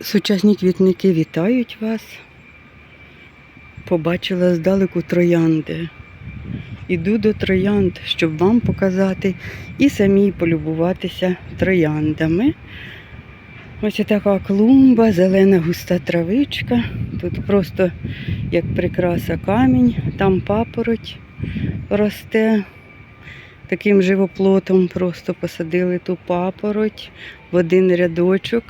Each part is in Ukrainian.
Сучасні квітники вітають вас. Побачила здалеку троянди. Іду до троянд, щоб вам показати і самій полюбуватися трояндами. Ось така клумба, зелена густа травичка. Тут просто як прикраса камінь, там папороть росте. Таким живоплотом просто посадили ту папороть в один рядочок.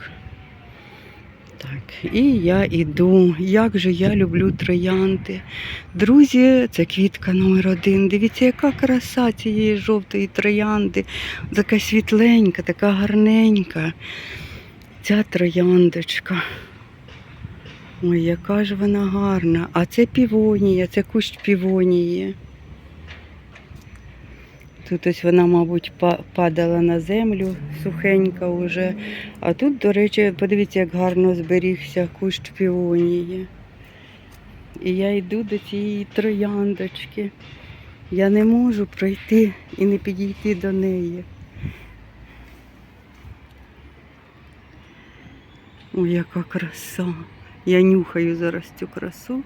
Так, і я іду. Як же я люблю троянди. Друзі, це квітка номер один. Дивіться, яка краса цієї жовтої троянди. Така світленька, така гарненька. Ця трояндочка. Ой, яка ж вона гарна. А це півонія, це кущ півонії. Тут ось вона, мабуть, падала на землю сухенька вже. А тут, до речі, подивіться, як гарно зберігся кущ півонії. І я йду до цієї трояндочки. Я не можу пройти і не підійти до неї. Ой, яка краса. Я нюхаю зараз цю красу.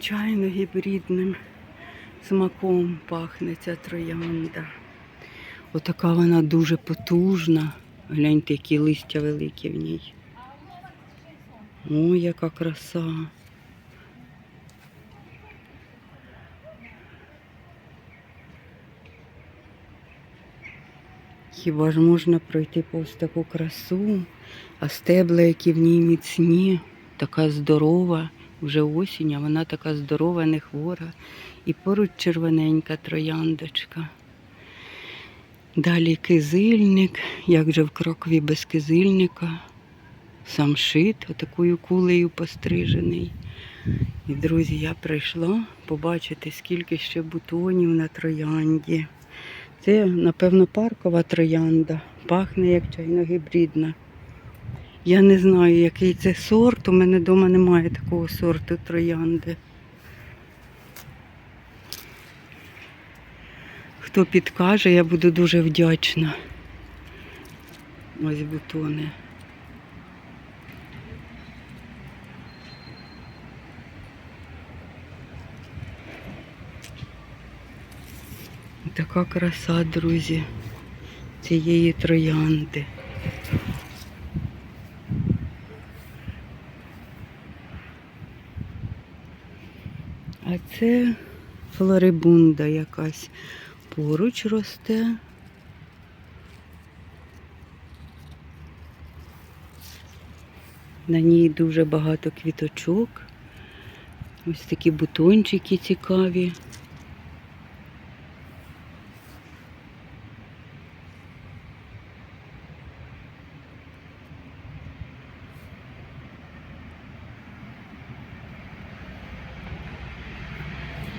Чайно-гібридним смаком пахне ця троянда. Отака вона дуже потужна. Гляньте, які листя великі в ній. Ой, яка краса. Хіба ж можна пройти повз таку красу, а стебла, які в ній міцні, така здорова, вже осінь, а вона така здорова, не хвора. І поруч червоненька трояндочка. Далі кизильник, як же в крокові без кизильника. Сам шит, отакою кулею пострижений. І, друзі, я прийшла побачити, скільки ще бутонів на троянді. Це, напевно, паркова троянда. Пахне як чайно-гібридна. Я не знаю, який це сорт. У мене вдома немає такого сорту троянди. Хто підкаже, я буду дуже вдячна. Ось бутони. Така краса, друзі, цієї троянди. А це флорибунда якась поруч росте. На ній дуже багато квіточок. Ось такі бутончики цікаві.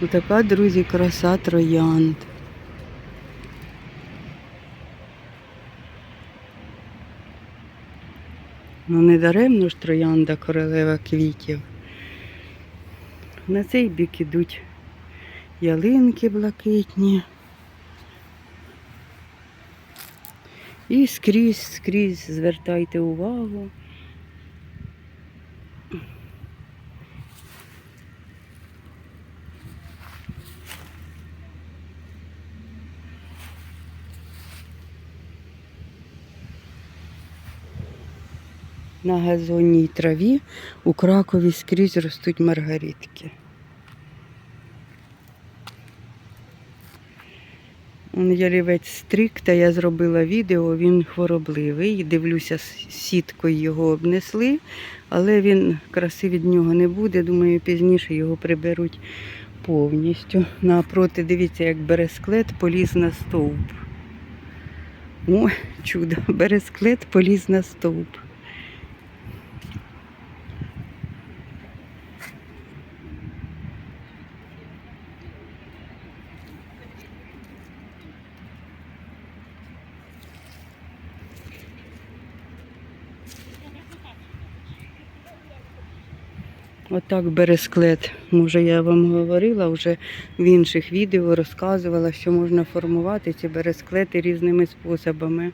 Отака, друзі, краса троянд. Ну не даремно ж троянда королева квітів. На цей бік ідуть ялинки блакитні. І скрізь, скрізь звертайте увагу. На газонній траві у Кракові скрізь ростуть маргаритки. Он ялівець стрикта, я зробила відео, він хворобливий. Дивлюся, сіткою його обнесли, але він краси від нього не буде. Думаю, пізніше його приберуть повністю. Напроти, дивіться, як бересклет поліз на стовп. О, чудо, бересклет поліз на стовп. Отак бересклет. Може, я вам говорила вже в інших відео, розказувала, що можна формувати ці бересклети різними способами.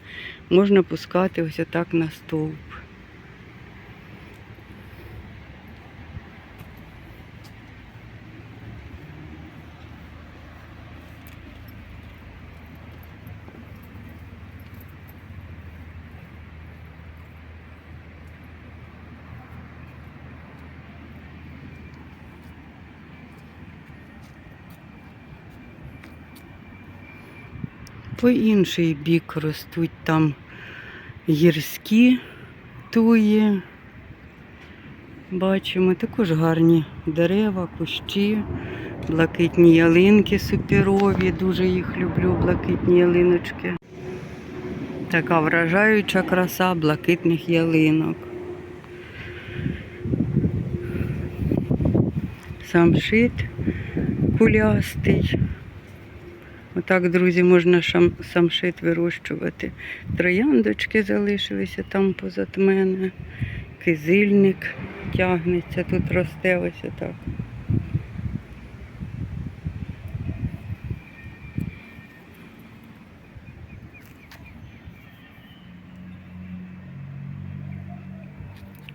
Можна пускати ось отак на стовп. По інший бік ростуть там гірські туї. Бачимо також гарні дерева, кущі, блакитні ялинки супірові. Дуже їх люблю, блакитні ялиночки. Така вражаюча краса блакитних ялинок. Самшит кулястий. Отак, друзі, можна шам, самшит вирощувати. Трояндочки залишилися там позад мене. Кизильник тягнеться, тут росте ось отак.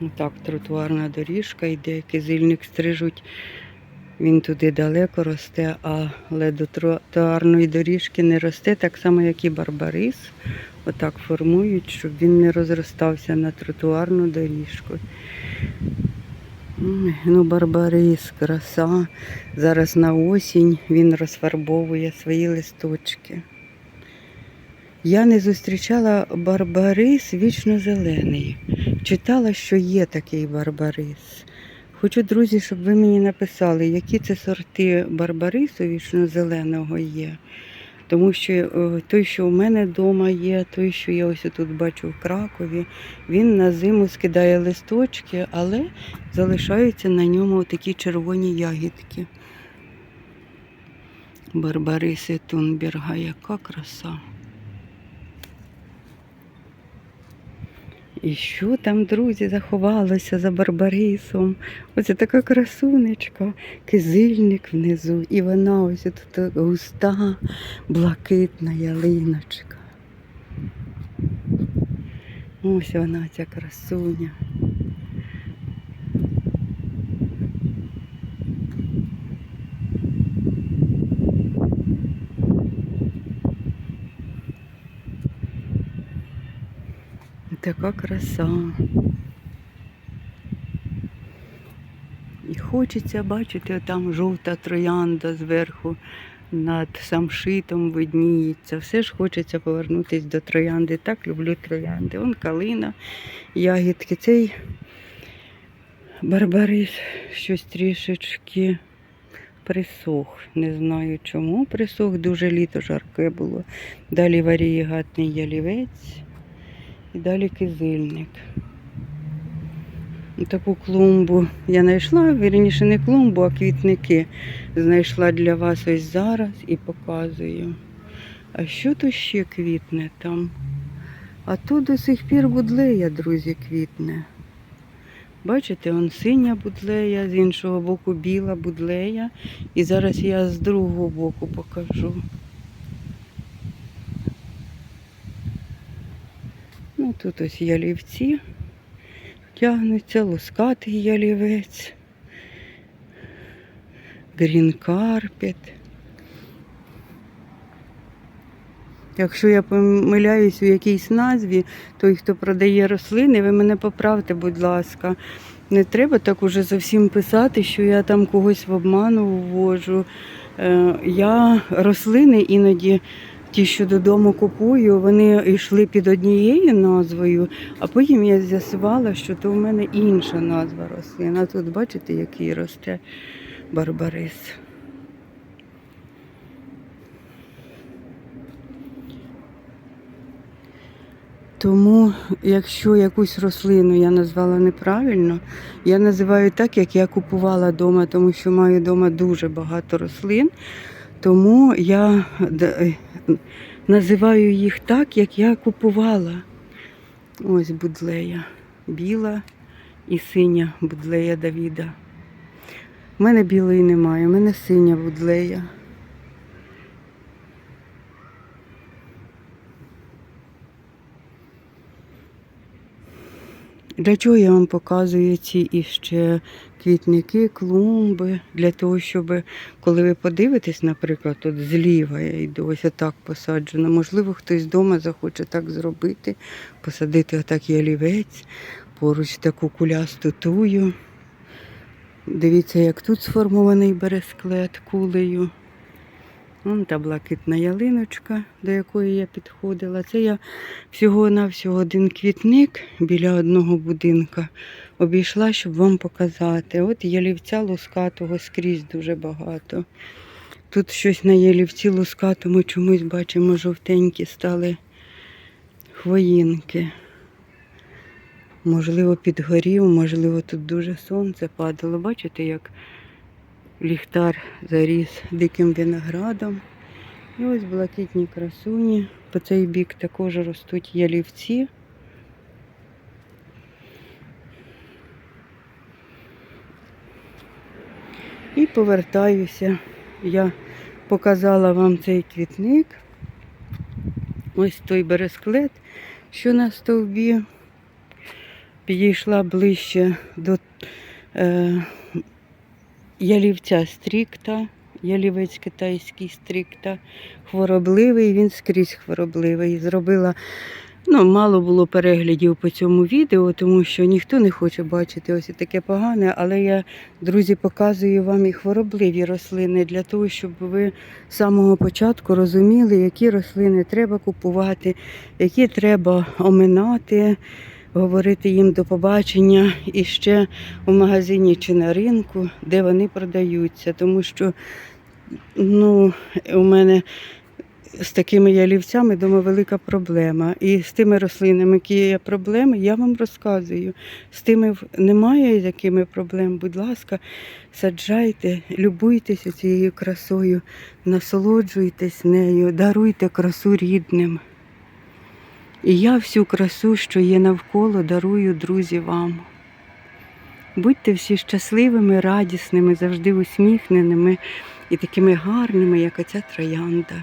Отак тротуарна доріжка йде, кизильник стрижуть. Він туди далеко росте, але до тротуарної доріжки не росте, так само, як і барбарис. Отак формують, щоб він не розростався на тротуарну доріжку. Ну, барбарис, краса. Зараз на осінь він розфарбовує свої листочки. Я не зустрічала барбарис вічно зелений. Читала, що є такий барбарис. Хочу, друзі, щоб ви мені написали, які це сорти барбарису вічно-зеленого є. Тому що е, той, що у мене вдома є, той, що я ось тут бачу в Кракові, він на зиму скидає листочки, але залишаються на ньому такі червоні ягідки. Барбариси Тунберга, яка краса. І що там, друзі, заховалося за барбарисом? Оце така красунечка, кизильник внизу, і вона ось тут густа, блакитна ялиночка. Ось вона, ця красуня. Така краса. І хочеться бачити, там жовта троянда зверху над самшитом видніється. Все ж хочеться повернутися до троянди. Так люблю троянди. Вон калина, ягідки. Цей барбарис щось трішечки присох. Не знаю чому присох. Дуже літо жарке було. Далі варієгатний ялівець. І далі кизильник. Таку клумбу я знайшла, вірніше не клумбу, а квітники. Знайшла для вас ось зараз і показую. А що то ще квітне там? А тут до сих пір будлея, друзі, квітне. Бачите, он синя будлея, з іншого боку біла будлея. І зараз я з другого боку покажу. Тут ось ялівці тягнуться, лускатий ялівець, грін карпет. Якщо я помиляюсь у якійсь назві, той, хто продає рослини, ви мене поправте, будь ласка. Не треба так уже зовсім писати, що я там когось в обману ввожу. Е, Я рослини іноді ті, що додому купую, вони йшли під однією назвою, а потім я з'ясувала, що то в мене інша назва рослин. Тут бачите, який росте барбарис. Тому, якщо якусь рослину я назвала неправильно, я називаю так, як я купувала вдома, тому що маю вдома дуже багато рослин. Тому я називаю їх так, як я купувала. Ось будлея. Біла і синя будлея Давіда. У мене білої немає, у мене синя вудлея. Для чого я вам показую ці іще квітники, клумби? Для того, щоб коли ви подивитесь, наприклад, от зліва я йду, ось отак посаджено. Можливо, хтось вдома захоче так зробити, посадити отак ялівець, поруч таку кулясту тую. Дивіться, як тут сформований бересклет кулею. Вон та блакитна ялиночка, до якої я підходила. Це я всього-навсього один квітник біля одного будинка обійшла, щоб вам показати. От ялівця лускатого скрізь дуже багато. Тут щось на ялівці лускатому чомусь бачимо жовтенькі стали хвоїнки. Можливо, підгорів, можливо, тут дуже сонце падало. Бачите, як ліхтар заріс диким виноградом. І ось блакитні красуні. По цей бік також ростуть ялівці. І повертаюся. Я показала вам цей квітник. Ось той бересклет, що на стовбі. Підійшла ближче до е, ялівця стрікта, ялівець китайський стрікта, хворобливий, він скрізь хворобливий. Зробила, ну, мало було переглядів по цьому відео, тому що ніхто не хоче бачити ось таке погане, але я, друзі, показую вам і хворобливі рослини для того, щоб ви з самого початку розуміли, які рослини треба купувати, які треба оминати говорити їм до побачення і ще у магазині чи на ринку, де вони продаються. Тому що ну, у мене з такими ялівцями дома велика проблема. І з тими рослинами, які є проблеми, я вам розказую. З тими немає якими проблем, будь ласка, саджайте, любуйтеся цією красою, насолоджуйтесь нею, даруйте красу рідним. І я всю красу, що є навколо, дарую, друзі, вам. Будьте всі щасливими, радісними, завжди усміхненими і такими гарними, як оця троянда.